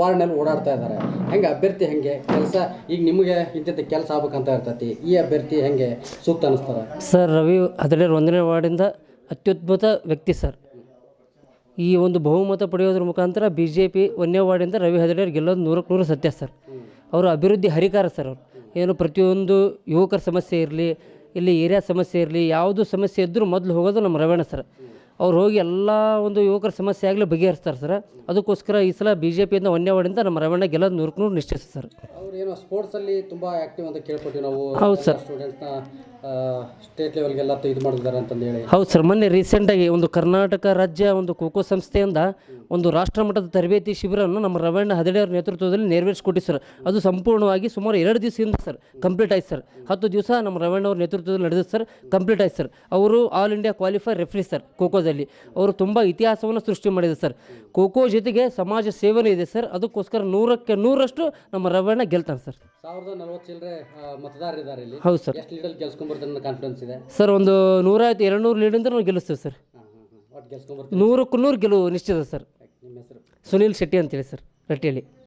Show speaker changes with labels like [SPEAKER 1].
[SPEAKER 1] ವಾರ್ಡ್ನಲ್ಲಿ ಓಡಾಡ್ತಾ ಇದ್ದಾರೆ. ಹೆಂಗೆ ಅಭ್ಯರ್ಥಿ ಹೆಂಗೆ ಕೆಲಸ, ಈಗ ನಿಮಗೆ ಇಂಥದ್ದು ಕೆಲಸ ಆಗ್ಬೇಕಂತ ಇರ್ತೈತಿ, ಈ ಅಭ್ಯರ್ಥಿ ಹೆಂಗೆ ಸೂಕ್ತ ಅನ್ನಿಸ್ತಾರೆ?
[SPEAKER 2] ಸರ್, ರವಿ ಹದಿನೇಳು ಒಂದನೇ ವಾರ್ಡಿಂದ ಅತ್ಯುದ್ಭುತ ವ್ಯಕ್ತಿ ಸರ್. ಈ ಒಂದು ಬಹುಮತ ಪಡೆಯೋದ್ರ ಮುಖಾಂತರ ಬಿ ಜೆ ಪಿ ಒಂದನೇ ವಾರ್ಡಿಂದ ರವಿ ಹದಿನೇಳು ಗೆಲ್ಲೋದು ನೂರಕ್ಕೆ ನೂರು ಸತ್ಯ ಸರ್. ಅವರು ಅಭಿವೃದ್ಧಿ ಹರಿಕಾರ ಸರ್ ಅವರು. ಏನು ಪ್ರತಿಯೊಂದು ಯುವಕರ ಸಮಸ್ಯೆ ಇರಲಿ, ಇಲ್ಲಿ ಏರಿಯಾ ಸಮಸ್ಯೆ ಇರಲಿ, ಯಾವುದು ಸಮಸ್ಯೆ ಇದ್ದರೂ ಮೊದಲು ಹೋಗೋದು ನಮ್ಮ ರವಣ ಸರ್. ಅವ್ರು ಹೋಗಿ ಎಲ್ಲ ಒಂದು ಯುವಕರ ಸಮಸ್ಯೆ ಆಗಲಿ ಬಗೆಹರಿಸ್ತಾರೆ ಸರ್. ಅದಕ್ಕೋಸ್ಕರ ಈ ಸಲ ಬಿ ಜೆ ಪಿಯಿಂದ ಒಂದನೇ ವಾರ್ಡಿಂದ ನಮ್ಮ ರವಣ್ಣ ಗೆಲ್ಲೋದು ನೂರಕ್ಕೆ ನೂರು ನಿಶ್ಚಯಿಸಿ ಸರ್.
[SPEAKER 1] ಅವ್ರು ಏನೋ ಸ್ಪೋರ್ಟ್ಸಲ್ಲಿ ತುಂಬ ಆ್ಯಕ್ಟಿವ್ ಅಂತ ಕೇಳ್ಕೊತೀವಿ ನಾವು
[SPEAKER 2] ಹೌದು ಸರ್.
[SPEAKER 1] ಸ್ಟೂಡೆಂಟ್ಸ್ನ ಸ್ಟೇಟ್ ಲೆವೆಲ್ಗೆಲ್ಲ ಇದು ಮಾಡಿದ್ದಾರೆ ಅಂತಂದು ಹೇಳಿ
[SPEAKER 2] ಹೌದು ಸರ್, ಮೊನ್ನೆ ರೀಸೆಂಟಾಗಿ ಒಂದು ಕರ್ನಾಟಕ ರಾಜ್ಯ ಒಂದು ಖೋಖೋ ಸಂಸ್ಥೆಯಿಂದ ಒಂದು ರಾಷ್ಟ್ರಮಟ್ಟದ ತರಬೇತಿ ಶಿಬಿರವನ್ನು ನಮ್ಮ ರವಣ್ಣ ಅವರ ನೇತೃತ್ವದಲ್ಲಿ ನೆರವೇರಿಸಿಕೊಟ್ಟಿ ಸರ್. ಅದು ಸಂಪೂರ್ಣವಾಗಿ ಸುಮಾರು ಎರಡು ದಿವಸದಿಂದ ಸರ್ ಕಂಪ್ಲೀಟ್ ಆಯ್ತು ಸರ್. ಹತ್ತು ದಿವಸ ನಮ್ಮ ರವಣ್ಣ ಅವ್ರ ನೇತೃತ್ವದಲ್ಲಿ ನಡೆದಿದೆ ಸರ್ ಕಂಪ್ಲೀಟ್ ಆಯ್ತು ಸರ್. ಅವರು all India qualify referee sir, ಖೋಖೋದಲ್ಲಿ. ಅವರು ತುಂಬ ಇತಿಹಾಸವನ್ನು ಸೃಷ್ಟಿ ಮಾಡಿದೆ ಸರ್. ಖೋಖೋ ಜೊತೆಗೆ ಸಮಾಜ ಸೇವನೆ ಇದೆ ಸರ್, ಅದಕ್ಕೋಸ್ಕರ ನೂರಕ್ಕೆ ನೂರಷ್ಟು ನಮ್ಮ ರವಣ್ಣ ಗೆಲ್ತಾನೆ ಸರ್.
[SPEAKER 1] ಸಾವಿರದ ನಲವತ್ತು ಚಿಲ್ಲರೆ ಮತದಾರರಿದ್ದಾರೆ ಇಲ್ಲಿ.
[SPEAKER 2] ಹೌದು ಸರ್.
[SPEAKER 1] ಎಷ್ಟು ಲೀಡಲ್ಲಿ ಅನ್ನೋ ಕಾನ್ಫಿಡೆನ್ಸ್ ಇದೆ?
[SPEAKER 2] ಸರ್ ಒಂದು ನೂರೈವತ್ತು ಎರಡು ನೂರು ಲೀಡಿಂದ ನಾವು ಗೆಲ್ಲಿಸ್ತೀವಿ ಸರ್.
[SPEAKER 1] ಒಟ್ಟು ಗೆಲ್ಸ್ಕೊಂಬರ್ತಾರೆ
[SPEAKER 2] ನೂರಕ್ಕೂ ನೂರು ಗೆಲುವು ನಿಶ್ಚಿತ ಸರ್.
[SPEAKER 1] ನಿಮ್ಮ ಹೆಸರು?
[SPEAKER 2] ಸುನೀಲ್ ಶೆಟ್ಟಿ ಅಂತೇಳಿ ಸರ್ ರಟ್ಟಿಯಲ್ಲಿ.